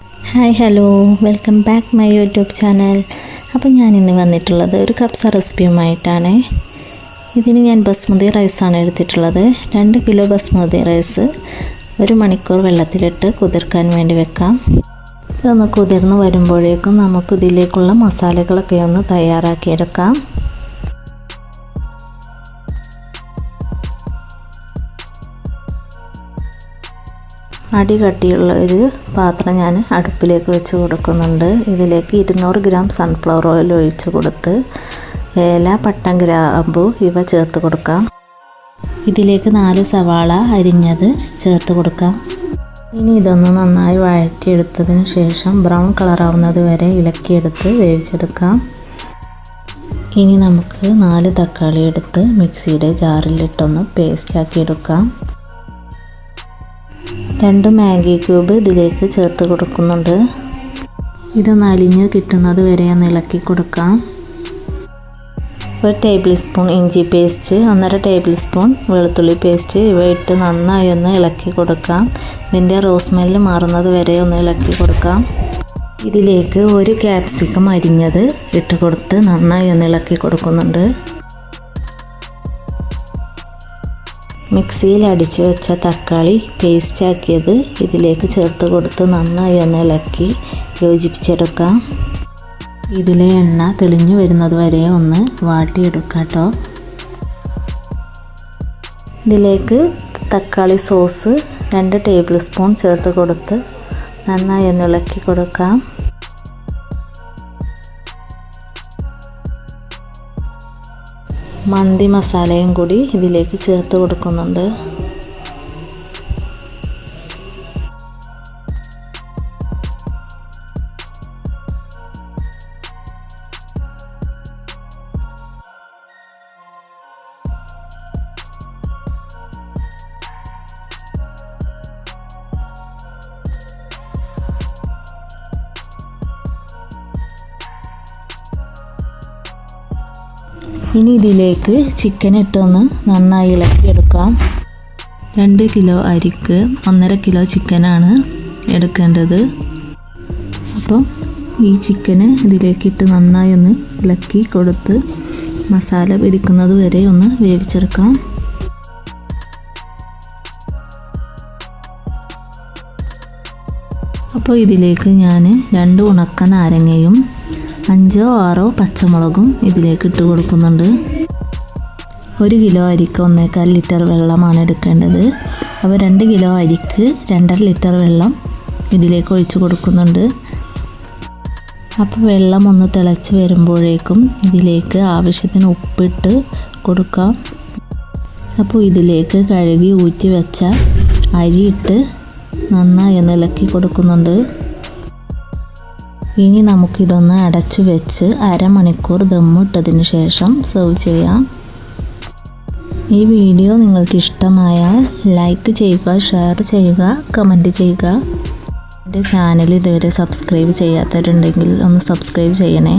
Hi hello. Welcome back my YouTube channel. അപ്പോൾ ഞാൻ ഇന്ന് വന്നിട്ടുള്ളത് ഒരു കപ്സ റെസിപ്പിയുമായിട്ടാണ്. ഇതിന് ഞാൻ ബസ്മതി റൈസാണ് എടുത്തിട്ടുള്ളത്. രണ്ട് കിലോ ബസ്മതി റൈസ് ഒരു മണിക്കൂർ വെള്ളത്തിലിട്ട് കുതിർക്കാൻ വേണ്ടി വെക്കാം. ഇതൊന്ന് കുതിർന്ന് വരുമ്പോഴേക്കും നമുക്ക് ഇതിലേക്കുള്ള മസാലകളൊക്കെ ഒന്ന് തയ്യാറാക്കിയെടുക്കാം. അടി കട്ടിയുള്ള ഒരു പാത്രം ഞാൻ അടുപ്പിലേക്ക് വെച്ച് കൊടുക്കുന്നുണ്ട്. ഇതിലേക്ക് ഇരുന്നൂറ് ഗ്രാം സൺഫ്ലവർ ഓയിൽ ഒഴിച്ച് കൊടുത്ത് ഏല പട്ടം ഗ്രാമ്പു ഇവ ചേർത്ത് കൊടുക്കാം. ഇതിലേക്ക് നാല് സവാള അരിഞ്ഞത് ചേർത്ത് കൊടുക്കാം. ഇനി ഇതൊന്ന് നന്നായി വഴറ്റിയെടുത്തതിന് ശേഷം ബ്രൗൺ കളറാവുന്നത് വരെ ഇളക്കിയെടുത്ത് വേവിച്ചെടുക്കാം. ഇനി നമുക്ക് നാല് തക്കാളി എടുത്ത് മിക്സിയുടെ ജാറിലിട്ടൊന്ന് പേസ്റ്റാക്കി എടുക്കാം രണ്ട് മാഗി ക്യൂബ് ഇതിലേക്ക് ചേർത്ത് കൊടുക്കുന്നുണ്ട്. ഇത് അലിഞ്ഞ് കിട്ടുന്നത് വരെ ഒന്ന് ഇളക്കി കൊടുക്കാം. ഒരു ടേബിൾ സ്പൂൺ ഇഞ്ചി പേസ്റ്റ് ഒന്നര ടേബിൾ സ്പൂൺ വെളുത്തുള്ളി പേസ്റ്റ് ഇവ ഇട്ട് നന്നായി ഒന്ന് ഇളക്കി കൊടുക്കാം. ഇതിന്റെ റോസ്മെല്ല് മാറുന്നത് വരെ ഒന്ന് ഇളക്കി കൊടുക്കാം. ഇതിലേക്ക് ഒരു ക്യാപ്സിക്കം അരിഞ്ഞത് ഇട്ട് കൊടുത്ത് നന്നായി ഒന്ന് ഇളക്കി കൊടുക്കുന്നുണ്ട്. മിക്സിയിൽ അടിച്ചു വെച്ച തക്കാളി പേസ്റ്റാക്കിയത് ഇതിലേക്ക് ചേർത്ത് കൊടുത്ത് നന്നായി ഒന്ന് ഇളക്കി യോജിപ്പിച്ചെടുക്കാം. ഇതിലെ എണ്ണ തെളിഞ്ഞു വരുന്നത് വരെ ഒന്ന് വാട്ടിയെടുക്കാം കേട്ടോ. ഇതിലേക്ക് തക്കാളി സോസ് രണ്ട് ടേബിൾ സ്പൂൺ ചേർത്ത് കൊടുത്ത് നന്നായി ഒന്ന് ഇളക്കി കൊടുക്കാം. മന്തി മസാലയും കൂടി ഇതിലേക്ക് ചേർത്ത് കൊടുക്കുന്നുണ്ട്. ഇനി ഇതിലേക്ക് ചിക്കൻ ഇട്ടൊന്ന് നന്നായി ഇളക്കിയെടുക്കാം. രണ്ട് കിലോ അരിക്ക് ഒന്നര കിലോ ചിക്കനാണ് എടുക്കേണ്ടത്. അപ്പം ഈ ചിക്കന് ഇതിലേക്കിട്ട് നന്നായി ഒന്ന് ഇളക്കി കൊടുത്ത് മസാല പിരിക്കുന്നത് വരെ ഒന്ന് വേവിച്ചെടുക്കാം. അപ്പോൾ ഇതിലേക്ക് ഞാൻ രണ്ട് ഉണക്ക നാരങ്ങയും അഞ്ചോ ആറോ പച്ചമുളകും ഇതിലേക്ക് ഇട്ട് കൊടുക്കുന്നുണ്ട്. ഒരു കിലോ അരിക്ക് ഒന്നേക്കാൽ ലിറ്റർ വെള്ളമാണ് എടുക്കേണ്ടത്. അപ്പോൾ രണ്ട് കിലോ അരിക്ക് രണ്ടര ലിറ്റർ വെള്ളം ഇതിലേക്ക് ഒഴിച്ച് കൊടുക്കുന്നുണ്ട്. അപ്പോൾ വെള്ളം ഒന്ന് തിളച്ച് വരുമ്പോഴേക്കും ഇതിലേക്ക് ആവശ്യത്തിന് ഉപ്പിട്ട് കൊടുക്കാം. അപ്പോൾ ഇതിലേക്ക് കഴുകി ഊറ്റി വെച്ച അരിയിട്ട് നന്നായി ഒന്ന് ഇളക്കി കൊടുക്കുന്നുണ്ട്. ഇനി നമുക്കിതൊന്ന് അടച്ചു വെച്ച് അരമണിക്കൂർ ദമ്മിട്ടതിന് ശേഷം സെർവ് ചെയ്യാം. ഈ വീഡിയോ നിങ്ങൾക്ക് ഇഷ്ടമായാൽ ലൈക്ക് ചെയ്യുക ഷെയർ ചെയ്യുക കമന്റ് ചെയ്യുക. എന്റെ ചാനൽ ഇതുവരെ സബ്സ്ക്രൈബ് ചെയ്യാത്തവരുണ്ടെങ്കിൽ ഒന്ന് സബ്സ്ക്രൈബ് ചെയ്യണേ.